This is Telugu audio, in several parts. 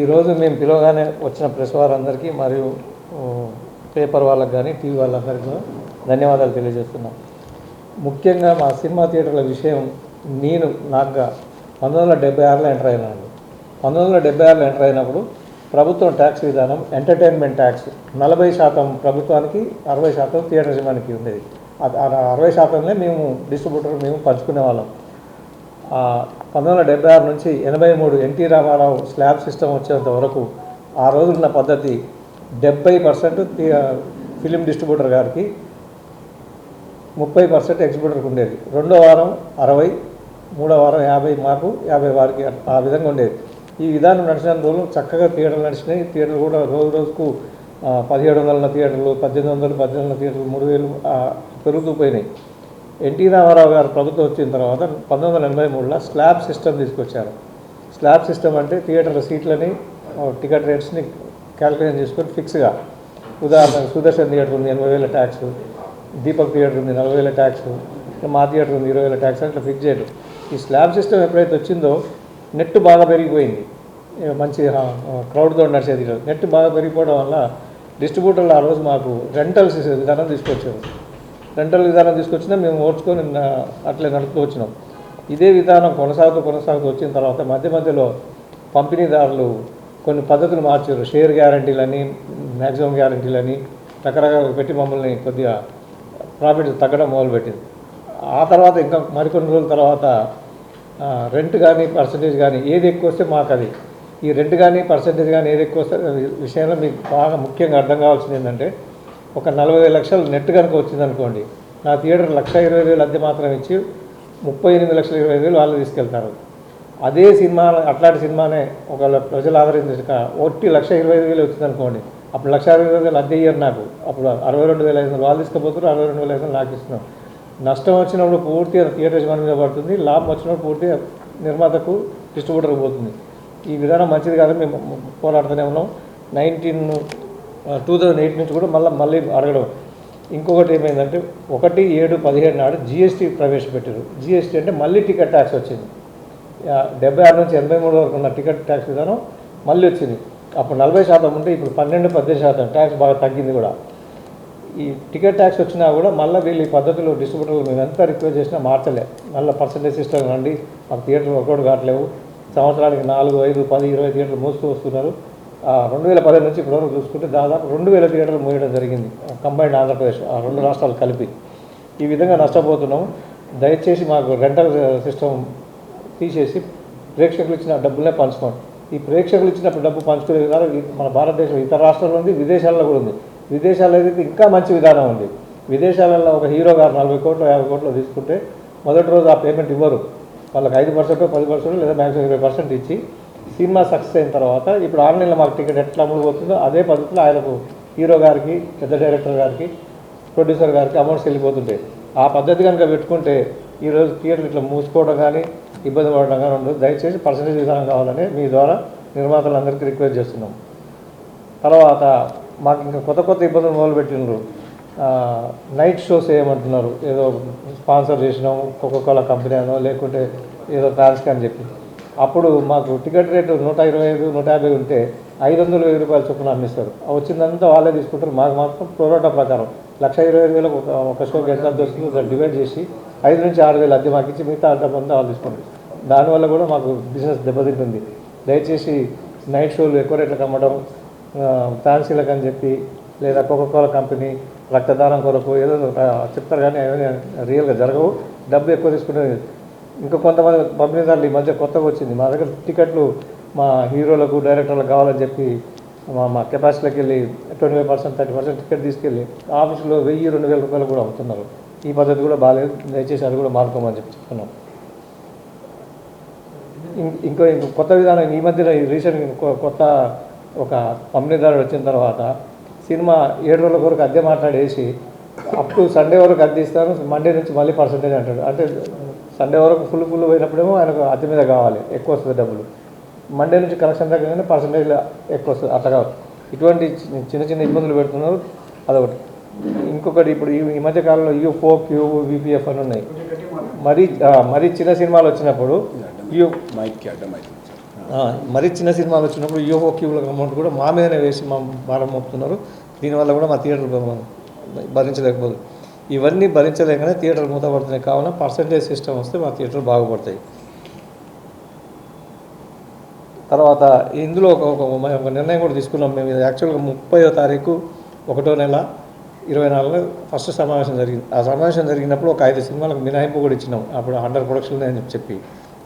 ఈరోజు మేము పిలవగానే వచ్చిన ప్రెస్ వారందరికీ మరియు పేపర్ వాళ్ళకి కానీ టీవీ వాళ్ళందరికీ కూడా ధన్యవాదాలు తెలియజేస్తున్నాం. ముఖ్యంగా మా సినిమా థియేటర్ల విషయం నేను నాకుగా పంతొమ్మిది వందల డెబ్బై ఆరులో ఎంటర్ అయినాను పంతొమ్మిది వందల డెబ్బై ఆరులో ఎంటర్ అయినప్పుడు ప్రభుత్వం ట్యాక్స్ విధానం ఎంటర్టైన్మెంట్ ట్యాక్స్ నలభై శాతం ప్రభుత్వానికి అరవై శాతం థియేటర్ యజమానికి ఉండేది. అది ఆ అరవై శాతంలో మేము డిస్ట్రిబ్యూటర్ మేము పంచుకునే వాళ్ళం పంతొమ్మిది వందల డెబ్బై ఆరు నుంచి ఎనభై మూడు ఎన్టీ రామారావు స్లాబ్ సిస్టమ్ వచ్చేంత వరకు ఆ రోజున్న పద్ధతి డెబ్బై పర్సెంట్ ఫిలిం డిస్ట్రిబ్యూటర్ గారికి ముప్పై పర్సెంట్ ఎగ్జిబ్యూటర్కి ఉండేది. రెండో వారం అరవై మూడో వారం యాభై మాకు యాభై వారికి ఆ విధంగా ఉండేది. ఈ విధానం నడిచిన రోజులు చక్కగా థియేటర్లు నడిచినాయి. థియేటర్లు కూడా రోజు రోజుకు పదిహేడు వందల థియేటర్లు పద్దెనిమిది వందలు పద్దెనిమిది వందల థియేటర్లు మూడు వేలు పెరుగుతూ పోయినాయి. ఎన్టీ రామారావు గారు ప్రభుత్వం వచ్చిన తర్వాత పంతొమ్మిది వందల ఎనభై మూడులో స్లాబ్ సిస్టమ్ తీసుకొచ్చారు. స్లాబ్ సిస్టమ్ అంటే థియేటర్ సీట్లని టికెట్ రేట్స్ని క్యాలిక్యులేషన్ చేసుకొని ఫిక్స్గా. ఉదాహరణకు సుదర్శన్ థియేటర్ ఉంది ఎనభై వేల ట్యాక్స్. దీపక్ థియేటర్ ఉంది నలభై వేల ట్యాక్స్. మా థియేటర్ ఉంది ఇరవై వేల ట్యాక్స్. అట్లా ఫిక్స్ చేయడం. ఈ స్లాబ్ సిస్టమ్ ఎప్పుడైతే వచ్చిందో నెట్ బాగా పెరిగిపోయింది. మంచి క్రౌడ్తో నడిచేది నెట్ బాగా పెరిగిపోవడం వల్ల డిస్ట్రిబ్యూటర్లు ఆ రోజు మాకు రెంటల్స్ విధానం తీసుకొచ్చారు. రెంటల్ విధానం తీసుకొచ్చినా మేము ఓడ్చుకొని అట్లే నడుపుతూ వచ్చినాం. ఇదే విధానం కొనసాగుతూ కొనసాగుతూ వచ్చిన తర్వాత మధ్య మధ్యలో పంపిణీదారులు కొన్ని పద్ధతులు మార్చారు. షేర్ గ్యారంటీలని మ్యాక్సిమం గ్యారంటీలని రకరకాల పెట్టి మమ్మల్ని కొద్దిగా ప్రాఫిట్ తగ్గడం మొదలుపెట్టింది. ఆ తర్వాత ఇంకా మరికొన్ని రోజుల తర్వాత రెంట్ కానీ పర్సంటేజ్ కానీ ఏది ఎక్కువ వస్తే మాకు అది. ఈ రెంట్ కానీ పర్సంటేజ్ కానీ ఏది ఎక్కువ వస్తే విషయంలో మీకు బాగా ముఖ్యంగా అర్థం కావాల్సింది ఏంటంటే ఒక నలభై లక్షలు నెట్ కనుక వచ్చింది అనుకోండి నా థియేటర్ లక్ష ఇరవై వేలు అద్దె మాత్రం ఇచ్చి ముప్పై ఎనిమిది లక్షల ఇరవై వేలు వాళ్ళు తీసుకెళ్తారు. అదే సినిమా అట్లాంటి సినిమానే ఒక ప్రజలు ఆదరించక ఒట్టి లక్ష ఇరవై ఐదు వేలు వచ్చింది అనుకోండి అప్పుడు లక్ష ఇరవై వేలు అద్దె ఇయ్యారు నాకు. అప్పుడు అరవై రెండు వేల ఐదు వందలు వాళ్ళు తీసుకుపోతారు అరవై రెండు వేల ఐదు వందలు నాకు ఇస్తున్నాం నష్టం వచ్చినప్పుడు పూర్తిగా థియేటర్ యజమాని మీద పడుతుంది లాభం వచ్చినప్పుడు పూర్తిగా నిర్మాతకు డిస్ట్రిబ్యూటర్కి పోతుంది. ఈ విధానం మంచిది కాదని మేము పోరాడుతూనే ఉన్నాం. నైన్టీన్ టూ థౌజండ్ ఎయిట్ నుంచి కూడా మళ్ళీ మళ్ళీ అడగడం. ఇంకొకటి ఏమైందంటే ఒకటి ఏడు పదిహేడు నాడు జిఎస్టీ ప్రవేశపెట్టారు జిఎస్టీ అంటే మళ్ళీ టికెట్ ట్యాక్స్ వచ్చింది. డెబ్బై ఆరు నుంచి ఎనభై మూడు వరకు ఉన్న టికెట్ ట్యాక్స్ విధానం మళ్ళీ వచ్చింది. అప్పుడు నలభై శాతం ఉంటే ఇప్పుడు పన్నెండు పద్దెనిమిది శాతం. ట్యాక్స్ బాగా తగ్గింది కూడా. ఈ టికెట్ ట్యాక్స్ వచ్చినా కూడా మళ్ళీ వీళ్ళు ఈ పద్ధతులు డిస్ట్రిబ్యూటర్లు మేము ఎంత రిక్వెస్ట్ చేసినా మార్చలే. మళ్ళీ పర్సంటేజ్ సిస్టమ్ రండి మాకు థియేటర్లు ఒకటి కావట్లేవు. సంవత్సరానికి నాలుగు ఐదు పది ఇరవై థియేటర్లు మూస్తూ వస్తున్నారు. రెండు వేల పదిహేను నుంచి ఇప్పటివరకు చూసుకుంటే దాదాపు రెండు వేల థియేటర్లు మూయడం జరిగింది కంబైన్డ్ ఆంధ్రప్రదేశ్ ఆ రెండు రాష్ట్రాలు కలిపి. ఈ విధంగా నష్టపోతున్నాం దయచేసి మాకు రెంటల్ సిస్టమ్ తీసేసి ప్రేక్షకులు ఇచ్చిన డబ్బులనే పంచుకోండి. ఈ ప్రేక్షకులు ఇచ్చినప్పుడు డబ్బు పంచుకునే విధానం మన భారతదేశం ఇతర రాష్ట్రాల్లో ఉంది విదేశాల్లో కూడా ఉంది. విదేశాల్లో అయితే ఇంకా మంచి విధానం ఉంది విదేశాలలో ఒక హీరో గారు నలభై కోట్లు యాభై కోట్లు తీసుకుంటే మొదటి రోజు ఆ పేమెంట్ ఇవ్వరు. వాళ్ళకి ఐదు పర్సెంట్ పది పర్సెంట్ లేదా మ్యాక్సిమం ఇరవై పర్సెంట్ ఇచ్చి సినిమా సక్సెస్ అయిన తర్వాత ఇప్పుడు ఆన్లైన్లో మాకు టికెట్ ఎట్లా అమ్ముడుపోతుందో అదే పద్ధతిలో ఆయనకు హీరో గారికి పెద్ద డైరెక్టర్ గారికి ప్రొడ్యూసర్ గారికి అమౌంట్స్ వెళ్ళిపోతుంటాయి. ఆ పద్ధతి కనుక పెట్టుకుంటే ఈరోజు థియేటర్లు ఇట్లా మూసుకోవడం కానీ ఇబ్బంది పడడం కానీ ఉండదు. దయచేసి పర్సంటేజ్ విధానం కావాలని మీ ద్వారా నిర్మాతలందరికీ రిక్వెస్ట్ చేస్తున్నాం. తర్వాత మాకు ఇంకా కొత్త కొత్త ఇబ్బందులు మొదలుపెట్టినారు నైట్ షోస్ ఏమంటున్నారు? ఏదో స్పాన్సర్ చేసినాం కోకోకోలా కంపెనీ అనో లేకుంటే ఏదో ఫ్యాన్స్ అని చెప్పి. అప్పుడు మాకు టికెట్ రేటు నూట ఇరవై ఐదు నూట యాభై ఉంటే ఐదు వందలు వెయ్యి రూపాయలు చొప్పున అమ్మిస్తారు వచ్చిందంతా వాళ్ళే తీసుకుంటారు. మాకు మాత్రం ప్రోరాటా ప్రకారం లక్ష ఇరవై ఐదు వేలకు ఒక ఒక షోకి ఎంత దొరుకుతుందో డివైడ్ చేసి ఐదు నుంచి ఆరు వేలు అద్దె మాకు ఇచ్చి మిగతా అద్దె పొంది వాళ్ళు తీసుకుంటారు. దానివల్ల కూడా మాకు బిజినెస్ దెబ్బతింటుంది. దయచేసి నైట్ షోలు ఎక్కువ రేట్లకు అమ్మడం ఫ్యాన్సీలకు అని చెప్పి లేదా కోకోకోల కంపెనీ రక్తదానం కొరకు ఏదో చెప్తారు కానీ అవన్నీ రియల్గా జరగవు. డబ్బు ఎక్కువ తీసుకునే ఇంకా కొంతమంది పంపిణీదారులు ఈ మధ్య కొత్తగా వచ్చింది. మా దగ్గర టికెట్లు మా హీరోలకు డైరెక్టర్లకు కావాలని చెప్పి మా మా కెపాసిటీలోకి వెళ్ళి twenty five percent thirty percent ticket తీసుకెళ్ళి ఆఫీసులో వెయ్యి రెండు వేల రూపాయలు కూడా అమ్ముతున్నారు. ఈ పద్ధతి కూడా బాగాలేదు. దయచేసి అది కూడా మార్కోమని చెప్పి చెప్తున్నాం. ఇంకో ఇంకో కొత్త విధానం ఈ మధ్యన రీసెంట్ కొత్త ఒక పంపిణీదారుడు వచ్చిన తర్వాత సినిమా ఏడు రోజుల వరకు అద్దె మాట్లాడేసి అప్ టు సండే వరకు అద్దె ఇస్తాను మండే నుంచి మళ్ళీ పర్సంటేజ్ అంటాడు. అంటే సండే వరకు ఫుల్ ఫుల్ పోయినప్పుడేమో ఆయనకు అద్దె మీద కావాలి ఎక్కువ వస్తుంది డబ్బులు. మండే నుంచి కలెక్షన్ తగ్గగానే పర్సంటేజ్ ఎక్కువ వస్తుంది అట్లా కాదు. ఇటువంటి చిన్న చిన్న ఇబ్బందులు పెడుతున్నారు అదొకటి. ఇంకొకటి ఇప్పుడు ఈ మధ్య కాలంలో యూ ఫో క్యూ విపిఎఫ్ అని ఉన్నాయి. మరీ మరీ చిన్న సినిమాలు వచ్చినప్పుడు యూ మరీ చిన్న సినిమాలు వచ్చినప్పుడు యోగో క్యూలకు అమౌంట్ కూడా మా మీదనే వేసి మా భారం మోపుతున్నారు. దీనివల్ల కూడా మా థియేటర్ భరించలేకపోదు. ఇవన్నీ భరించలేకనే థియేటర్ మూతపడుతున్నాయి. కావున పర్సంటేజ్ సిస్టమ్ వస్తే మా థియేటర్ బాగుపడతాయి. తర్వాత ఇందులో ఒక ఒక నిర్ణయం కూడా తీసుకున్నాం. మేము యాక్చువల్గా ముప్పైవ తారీఖు ఒకటో నెల ఇరవై నాలుగులో ఫస్ట్ సమావేశం జరిగింది. ఆ సమావేశం జరిగినప్పుడు ఒక ఐదు సినిమాలకు మినహాయింపు కూడా ఇచ్చినాం. అప్పుడు అండర్ ప్రొడక్షన్ అని చెప్పి.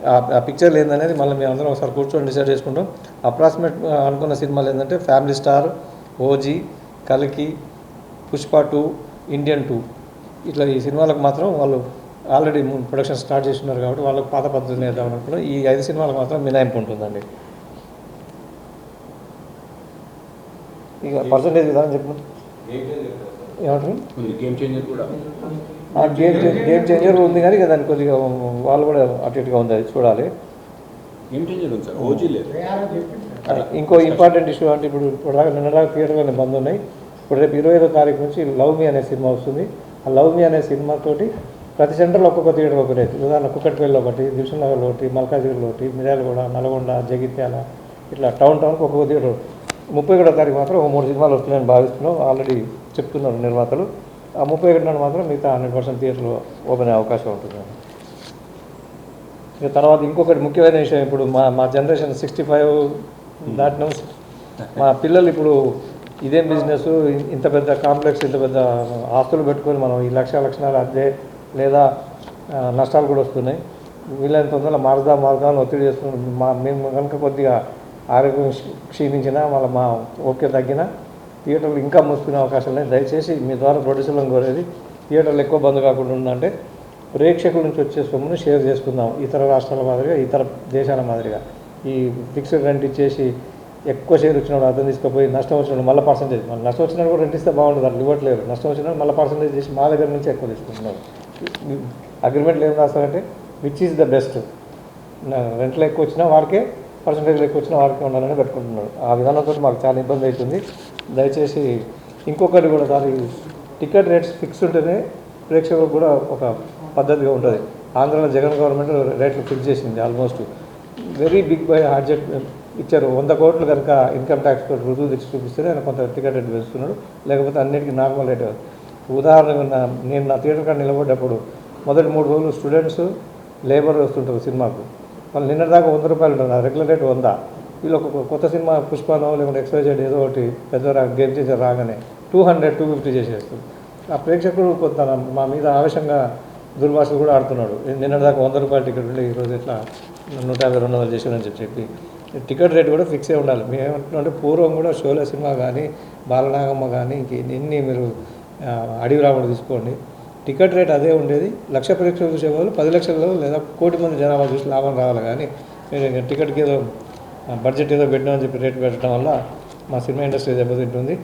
ఆ- ఆ పిక్చర్లు ఏందనేది మళ్ళీ మేము అందరం ఒకసారి కూర్చొని డిసైడ్ చేసుకుంటాం. అప్రాక్సిమేట్ అనుకున్న సినిమాలు ఏంటంటే ఫ్యామిలీ స్టార్ ఓజీ కలికి పుష్ప టూ ఇండియన్ టూ. ఇట్లా ఈ సినిమాలకు మాత్రం వాళ్ళు ఆల్రెడీ ప్రొడక్షన్ స్టార్ట్ చేస్తున్నారు కాబట్టి వాళ్ళకి పాత పద్ధతిని వేద్దాం అనుకున్నాం ఈ ఐదు సినిమాలకు మాత్రం మినహాయింపు ఉంటుందండి. ఇక పర్సంటేజ్ విధానం చెప్పిన ఏమంటారు? గేమ్ చేంజర్ కూడా? గేమ్ చేంజర్ ఉంది కానీ ఇక దానికి కొద్దిగా వాళ్ళు కూడా అటు ఇటుగా ఉంది అది చూడాలి. గేమ్ చేంజర్ ఉంది సార్ ఓజీ లేదు. ఇంకో ఇంపార్టెంట్ ఇష్యూ అంటే ఇప్పుడు నిన్న దాకా థియేటర్లోనే బంద్ ఉన్నాయి. ఇప్పుడు రేపు ఇరవై ఐదో తారీఖు నుంచి లవ్ మీ అనే సినిమా వస్తుంది. లవ్ మీ అనే సినిమాతోటి ప్రతి సెంటర్లో ఒక్కొక్క థియేటర్ ఒకటి రేటు ఉదాహరణ కుక్కట్పల్లిలో ఒకటి దిల్షన్ నగర్ ఒకటి మల్కాజిగిరిలో ఒకటి మిర్యాలగూడ నల్గొండ జగిత్యాల ఇట్లా టౌన్ టౌన్కి ఒక్కొక్క థియేటర్. ముప్పై ఒకటో తారీఖు మాత్రం ఒక మూడు సినిమాలు వస్తున్నాయని భావిస్తున్నాం. ఆల్రెడీ చెప్తున్నారు నిర్మాతలు. ఆ ముప్పై ఒకటి నాడు మాత్రం మిగతా హండ్రెడ్ పర్సెంట్ థియేటర్లు ఓపెన్ అయ్యే అవకాశం ఉంటుంది. ఇక తర్వాత ఇంకొకటి ముఖ్యమైన విషయం ఇప్పుడు మా మా జనరేషన్ సిక్స్టీ ఫైవ్ దాటిన. మా పిల్లలు ఇప్పుడు ఇదేం బిజినెస్ ఇంత పెద్ద కాంప్లెక్స్ ఇంత పెద్ద ఆస్తులు పెట్టుకొని మనం ఈ లక్ష లక్షణాలు అదే లేదా నష్టాలు కూడా వస్తున్నాయి. వీళ్ళని తొందరగా మార్దా మారుదాన్ని ఒత్తిడి చేస్తున్నాం. మా మేము కనుక కొద్దిగా ఆరోగ్యం క్షీణించినా మళ్ళీ మా ఓకే తగ్గినా థియేటర్లు ఇంకా మూసుకునే అవకాశాలు ఉన్నాయి దయచేసి మీ ద్వారా ప్రొడ్యూసర్లను కోరేది థియేటర్లు ఎక్కువ బంద్ కాకుండా ఉందంటే ప్రేక్షకుల నుంచి వచ్చే సొమ్మును షేర్ చేసుకుందాం. ఇతర రాష్ట్రాల మాదిరిగా ఇతర దేశాల మాదిరిగా. ఈ ఫిక్స్డ్ రెంట్ ఇచ్చేసి ఎక్కువ షేర్ వచ్చినప్పుడు అర్థం తీసుకుపోయి నష్టం వచ్చినప్పుడు మళ్ళీ పర్సంటేజ్ మన నష్టం వచ్చినప్పుడు కూడా రెంట్ ఇస్తే బాగుంటుంది అట్లా ఇవ్వట్లేదు నష్టం వచ్చినప్పుడు మళ్ళీ పర్సంటేజ్ చేసి మా దగ్గర నుంచి ఎక్కువ తీసుకుంటున్నారు అగ్రిమెంట్ ఏం రాస్తారంటే విచ్ ఈజ్ ద బెస్ట్ రెంట్లో ఎక్కువ వచ్చినా వారికే పర్సంటేజ్లు ఎక్కువ వచ్చినా వారికే ఉండాలని పెట్టుకుంటున్నారు ఆ విధానంతో మాకు చాలా ఇబ్బంది అవుతుంది. దయచేసి ఇంకొకటి కూడా సార్ టికెట్ రేట్స్ ఫిక్స్ ఉంటేనే ప్రేక్షకులకు కూడా ఒక పద్ధతిగా ఉంటుంది. ఆంధ్రలో జగన్ గవర్నమెంట్ రేట్లు ఫిక్స్ చేసింది ఆల్మోస్ట్ వెరీ బిగ్ బై హార్జెట్ ఇచ్చారు. వంద కోట్లు కనుక ఇన్కమ్ ట్యాక్స్ తోటి రుజువు తెచ్చి చూపిస్తే ఆయన కొంత టికెట్ రేటు పెంచుతున్నాడు. లేకపోతే అన్నిటికీ నార్మల్ రేట్. ఉదాహరణకు నా- నేను నా థియేటర్ కాడ నిలబడ్డప్పుడు మొదటి మూడు రోజులు స్టూడెంట్స్ లేబర్ వస్తుంటారు సినిమాకు. వాళ్ళు నిన్న దాకా వంద రూపాయలు ఉంటుంది నా రెగ్యులర్ రేట్ వంద. వీళ్ళు ఒక కొత్త సినిమా పుష్పనో లేకుంటే ఎక్స్వైజెడ్ ఏదో ఒకటి పెద్ద గేమ్ చేసే రాగానే టూ హండ్రెడ్ టూ ఫిఫ్టీ చేసేస్తుంది ఆ ప్రేక్షకుడు కొంత మా మీద ఆవేశంగా దుర్భాషలు కూడా ఆడుతున్నాడు. నిన్న దాకా వంద రూపాయల టికెట్ ఉంటే ఈరోజు ఇట్లా నూట యాభై రెండు వందలు చేసానని చెప్పి చెప్పి టికెట్ రేట్ కూడా ఫిక్స్ అయి ఉండాలి. మేము ఏమంటున్నాం పూర్వం కూడా షోలో సినిమా కానీ బాలనాగమ్మ కానీ ఇంక ఎన్ని మీరు అడవి రాముడు తీసుకోండి. టికెట్ రేట్ అదే ఉండేది. లక్ష ప్రేక్షకులు చూసే వాళ్ళు పది లక్షల్లో లేదా కోటి మంది జనాభా చూసి లాభం రావాలి కానీ మీరు టికెట్కి ఏదో బడ్జెట్ ఏదో పెట్టినామని చెప్పి రేట్ పెట్టడం వల్ల మా సినిమా ఇండస్ట్రీ దెబ్బతింటుంది.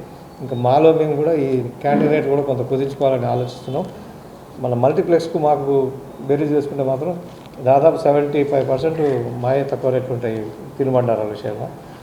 ఇంకా మాలో మేము కూడా ఈ క్యాంటీన్ రేట్ కూడా కొంత కుదించుకోవాలని ఆలోచిస్తున్నాం. మన మల్టీప్లెక్స్కు మాకు బెరీజ్ చేసుకుంటే మాత్రం దాదాపు సెవెంటీ ఫైవ్ పర్సెంట్ మాయ తక్కువ రేట్లు ఉంటాయి తినుబండారాల విషయంలో.